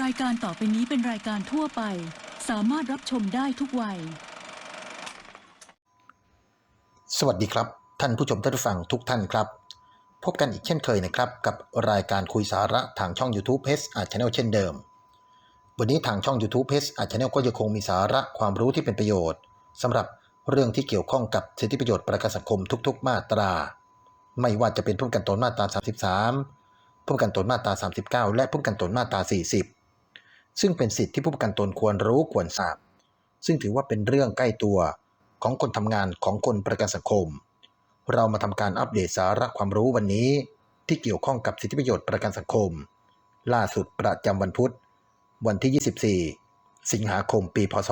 รายการต่อไปนี้เป็นรายการทั่วไป สามารถรับชมได้ทุกวัย สวัสดีครับ ท่านผู้ชมท่านผู้ฟังทุกท่านครับ พบกันอีกเช่นเคยนะครับ กับรายการคุยสาระทางช่อง YouTube h อา Channel เช่นเดิม วันนี้ทางช่อง YouTube h อา Channel ก็ยังคงมีสาระความรู้ที่เป็นประโยชน์สำหรับเรื่องที่เกี่ยวข้องกับสิทธิประโยชน์ประกันสังคมทุก ๆ มาตรา ไม่ว่าจะเป็นผู้ประกันตนมาตรา 33ผู้ประกันตนมาตรา 39 และผู้ประกันตนมาตรา 40 ซึ่งเป็นสิทธิที่ผู้ประกันตนควรรู้ควรทราบ ซึ่งถือว่าเป็นเรื่องใกล้ตัวของคนทำงานของคนประกันสังคม เรามาทำการอัปเดตสาระความรู้วันนี้ ที่เกี่ยวข้องกับสิทธิประโยชน์ประกันสังคม ล่าสุดประจำวันพุธ วันที่ 24 สิงหาคม ปี พศ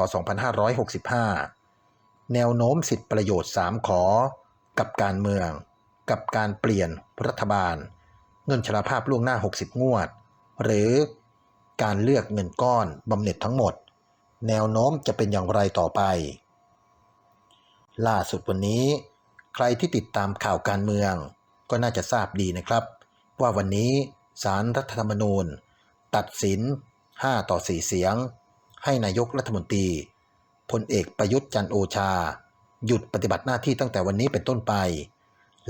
2565 แนวโน้มสิทธิประโยชน์ 3 ขอ กับการเมือง กับการเปลี่ยนรัฐบาล เงินชราภาพล่วงหน้า 60 งวด หรือ การเลือกเงินก้อนบำเหน็จทั้งหมด แนวโน้มจะเป็นอย่างไรต่อไป ล่าสุดวันนี้ ใครที่ติดตามข่าวการเมือง ก็น่าจะทราบดีนะครับ ว่าวันนี้สารรัฐธรรมนูญ ตัดสิน 5 ต่อ 4 เสียง ให้นายกรัฐมนตรีพลเอกประยุทธ์จันโอชา หยุดปฏิบัติหน้าที่ตั้งแต่วันนี้เป็นต้นไป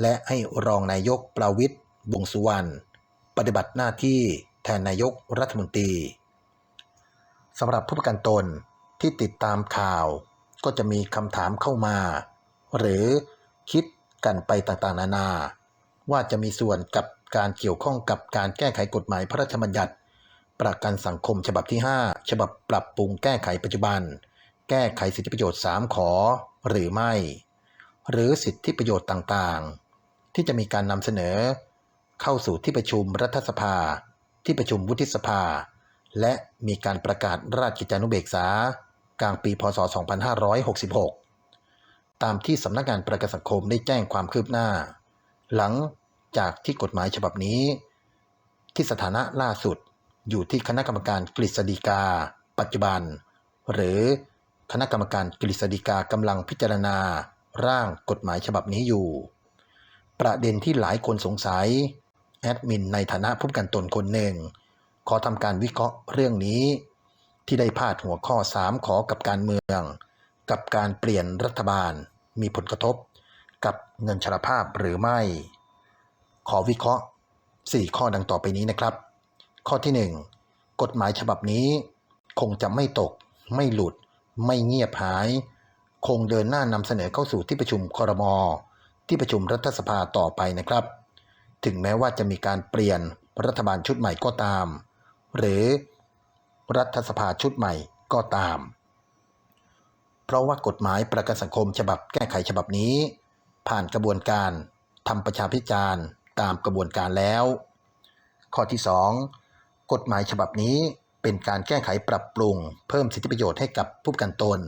และให้รองนายกประวิทย์วงสุวรรณปฏิบัติหน้าที่ แทนนายกรัฐมนตรีสำหรับผู้ประกันตนที่ติดตามข่าวก็จะมีคำถามเข้ามา หรือคิดกันไปต่างๆ นานา ว่าจะมีส่วนกับการเกี่ยวข้องกับการแก้ไขกฎหมายพระราชบัญญัติ ประกันสังคมฉบับที่ 5 ฉบับปรับปรุงแก้ไขปัจจุบัน แก้ไขสิทธิประโยชน์ 3 ขอ หรือไม่ หรือสิทธิประโยชน์ต่างๆ ที่จะมีการนำเสนอ เข้าสู่ที่ประชุมรัฐสภา ที่ประชุมวุฒิสภา และมีการประกาศราชกิจจานุเบกษากลางปีพศ 2566 ตามที่สำนักงานประกันสังคมได้แจ้งความคืบหน้า หลังจากที่กฎหมายฉบับนี้ ที่สถานะล่าสุดอยู่ที่คณะกรรมการกฤษฎีกา ปัจจุบัน หรือคณะกรรมการกฤษฎีกากำลังพิจารณา ร่างกฎหมายฉบับนี้อยู่ ประเด็นที่หลายคนสงสัย แอดมินในฐานะผู้กันตนคนหนึ่ง ขอทำการวิเคราะห์เรื่องนี้ ที่ได้พาดหัวข้อ 3 ขอกับการเมือง กับการเปลี่ยนรัฐบาล มีผลกระทบ กับเงินชราภาพหรือไม่ ขอวิเคราะห์ 4 ข้อดังต่อไปนี้นะครับ ข้อที่ 1 กฎหมายฉบับนี้ คงจะไม่ตก ไม่หลุด ไม่เงียบหาย คงเดินหน้านำเสนอเข้าสู่ที่ประชุมคอรมอที่ประชุมรัฐสภาต่อไปนะครับ ถึงแม้ว่าจะมีการเปลี่ยนรัฐบาลชุดใหม่ก็ตาม หรือรัฐสภาชุดใหม่ก็ตาม เพราะว่ากฎหมายประกันสังคมฉบับแก้ไขฉบับนี้ ผ่านกระบวนการทำประชาพิจารณ์ตามกระบวนการแล้ว ข้อที่ 2 กฎหมายฉบับนี้เป็นการแก้ไขปรับปรุง เพิ่มสิทธิประโยชน์ให้กับผู้ประกันตน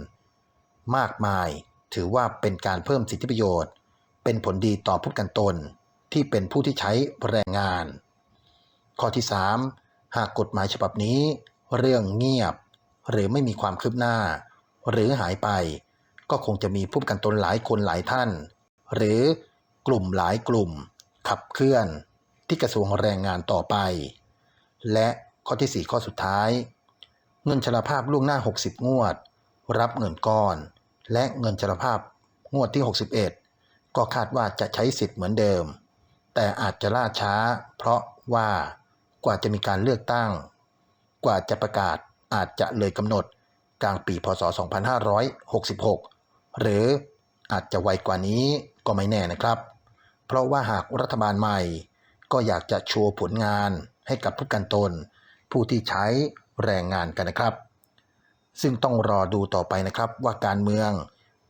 มากมายถือว่าเป็นการเพิ่มสิทธิประโยชน์ เป็นผลดีต่อผู้ประกันตน ที่เป็นผู้ที่ใช้แรงงาน ข้อที่ 3 หากกฎหมายฉบับนี้ เรื่องเงียบ หรือไม่มีความคืบหน้า หรือหายไป ก็คงจะมีผู้ประกันตนหลายคนหลายท่าน หรือกลุ่มหลายกลุ่ม ขับเคลื่อนที่กระทรวงแรงงานต่อไป และข้อที่ 4 ข้อสุดท้าย เงินชราภาพล่วงหน้า 60 งวด รับเงินก้อน และเงินชราภาพงวดที่ 61 ก็คาดว่าจะใช้สิทธิ์เหมือนเดิม แต่อาจจะล่าช้า เพราะว่ากว่าจะมีการเลือกตั้ง กว่าจะประกาศอาจจะเลยกำหนดกลางปีพศ 2566 หรืออาจจะไวกว่านี้ก็ไม่แน่นะครับ เพราะว่าหากรัฐบาลใหม่ ก็อยากจะโชว์ผลงานให้กับผู้กันตน ผู้ที่ใช้แรงงานกันนะครับ ซึ่งต้องรอดูต่อไปนะครับว่าการเมือง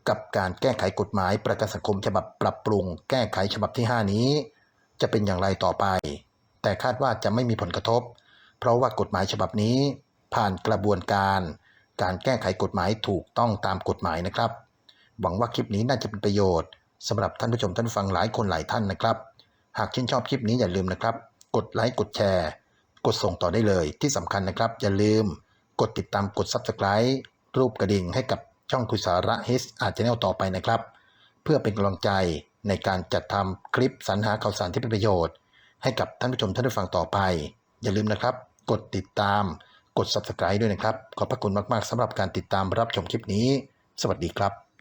กับการแก้ไขกฎหมายประกันสังคมฉบับปรับปรุงแก้ไขฉบับที่ 5 นี้ จะเป็นอย่างไรต่อไป แต่คาดว่าจะไม่มีผลกระทบ เพราะว่ากฎหมายฉบับนี้ ผ่านกระบวนการ การแก้ไขกฎหมายถูกต้องตามกฎหมายนะครับ หวังว่าคลิปนี้น่าจะเป็นประโยชน์สำหรับท่านผู้ชมท่านฟังหลายคนหลายท่านนะครับ หากชื่นชอบคลิปนี้อย่าลืมนะครับ กดไลค์กดแชร์ กดส่งต่อได้เลยที่สำคัญนะครับ อย่าลืม กดติดตามกด Subscribe รูปกระดิ่งให้กับช่องคุยสาระ h อาจจะแนลต่อไปนะครับ เพื่อเป็นกำลังใจ ในการจัดทำคลิปสรรหาข่าวสารที่เป็นประโยชน์ ให้กับท่านผู้ชมท่านผู้ฟังต่อไป อย่าลืมนะครับ กดติดตาม กด subscribe ด้วยนะครับ ขอบพระคุณมาก ๆสำหรับการติดตามรับชมคลิปนี้ สวัสดีครับ